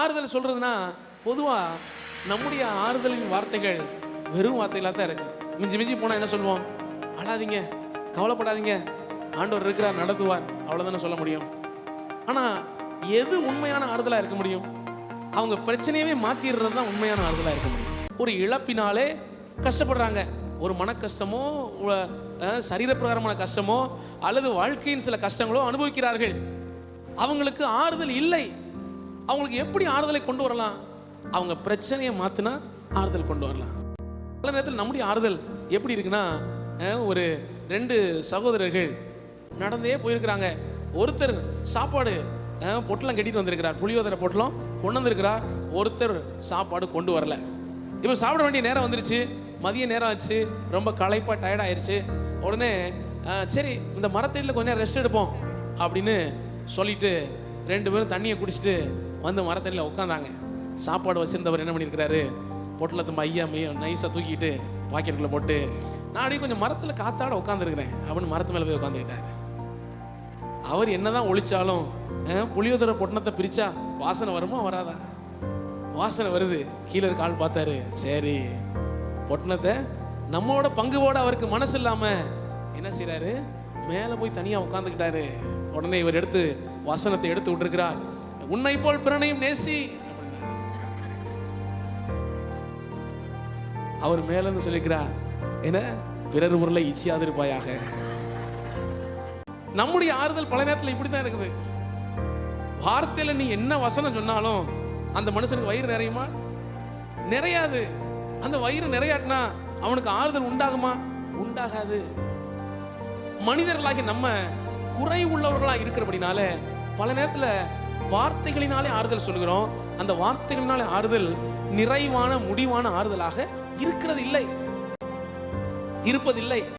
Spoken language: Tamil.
ஆறுதல் சொல்கிறதுன்னா பொதுவாக நம்முடைய ஆறுதலின் வார்த்தைகள் வெறும் வார்த்தைகளாக தான் இருக்குது மிஞ்சி மிஞ்சி போனால் என்ன சொல்லுவோம்? அழாதீங்க கவலைப்படாதீங்க. ஆண்டவர் இருக்கிறார் நடத்துவார். அவ்வளோதானே சொல்ல முடியும். ஆனால் எது உண்மையான ஆறுதலாக இருக்க முடியும்? அவங்க பிரச்சனையவே மாத்திடுறது தான் உண்மையான ஆறுதலாக இருக்க முடியும். ஒரு இழப்பினாலே கஷ்டப்படுறாங்க. ஒரு மன கஷ்டமோ சரீரப்பிரகாரமான கஷ்டமோ அல்லது வாழ்க்கையின் சில கஷ்டங்களோ அனுபவிக்கிறார்கள். அவங்களுக்கு ஆறுதல் இல்லை. அவங்களுக்கு எப்படி ஆறுதலை கொண்டு வரலாம்? அவங்க பிரச்சனையை மாத்தினா ஆறுதல் கொண்டு வரலாம். பல நேரத்தில் நம்முடைய ஆறுதல் எப்படி இருக்குன்னா ஒரு ரெண்டு சகோதரர்கள் நடந்தே போயிருக்கிறாங்க. ஒருத்தர் சாப்பாடு பொட்டலம் கட்டிட்டு வந்திருக்கிறார். புளியோதரை பொட்டலம் கொண்டு வந்திருக்கிறார். ஒருத்தர் சாப்பாடு கொண்டு வரல. இப்போ சாப்பிட வேண்டிய நேரம் வந்துருச்சு. மதிய நேரம் ஆச்சு. ரொம்ப களைப்பாக டயர்ட் ஆயிருச்சு. உடனே சரி இந்த மரத்தடியில் கொஞ்சம் ரெஸ்ட் எடுப்போம் அப்படின்னு சொல்லிட்டு ரெண்டு பேரும் தண்ணியை குடிச்சிட்டு வந்து மரத்தடியில் உட்காந்தாங்க சாப்பாடு வச்சிருந்தவர் என்ன பண்ணியிருக்கிறாரு? பொட்டலத்து ஐயா மைய நைஸாக தூக்கிட்டு பாக்கெட்டுக்குள்ள போட்டு நான் அப்படியே கொஞ்சம் மரத்தில் காத்தாட உட்காந்துருக்கிறேன் அப்படின்னு மரத்து மேலே போய் உட்காந்துக்கிட்டாரு அவர் என்னதான் ஒழிச்சாலும் புளியோதரை பொட்டணத்தை பிரிச்சா வாசனை வருமா வராதா? வாசனை வருது. கீழே கால் பார்த்தாரு. சரி பொட்டணத்தை நம்மோட பங்குவோட அவருக்கு மனசு இல்லாம என்ன செய்கிறாரு மேலே போய் தனியாக உட்காந்துக்கிட்டாரு உடனே இவர் எடுத்து வசனத்தை எடுத்து விட்டுருக்கிறார். உன்னை போல் பிறனையும் நேசி. அவர் மேல இருந்து சொல்லிக்கிறார் என்ன? பிறர் ஊரில் இச்சியாதிருப்பாயாக. நம்முடைய ஆறுதல் பல நேரத்தில் இப்படி தான் இருக்குது. வார்த்தையில் நீ என்ன வசனம் சொன்னாலும் அந்த மனுஷனுக்கு வயிறு நிறையுமா? நிறையாது. அந்த வயிறு நிறையாட்டினா அவனுக்கு ஆறுதல் உண்டாகுமா? உண்டாகாது. மனிதர்களாகி நம்ம குறை உள்ளவர்களா இருக்கிறபடினால பல நேரத்துல வார்த்தைகளினாலே ஆறுதல் சொல்கிறோம் அந்த வார்த்தைகளினாலே ஆறுதல் நிறைவான முடிவான ஆறுதலாக இருக்கிறது இல்லை இருப்பதில்லை.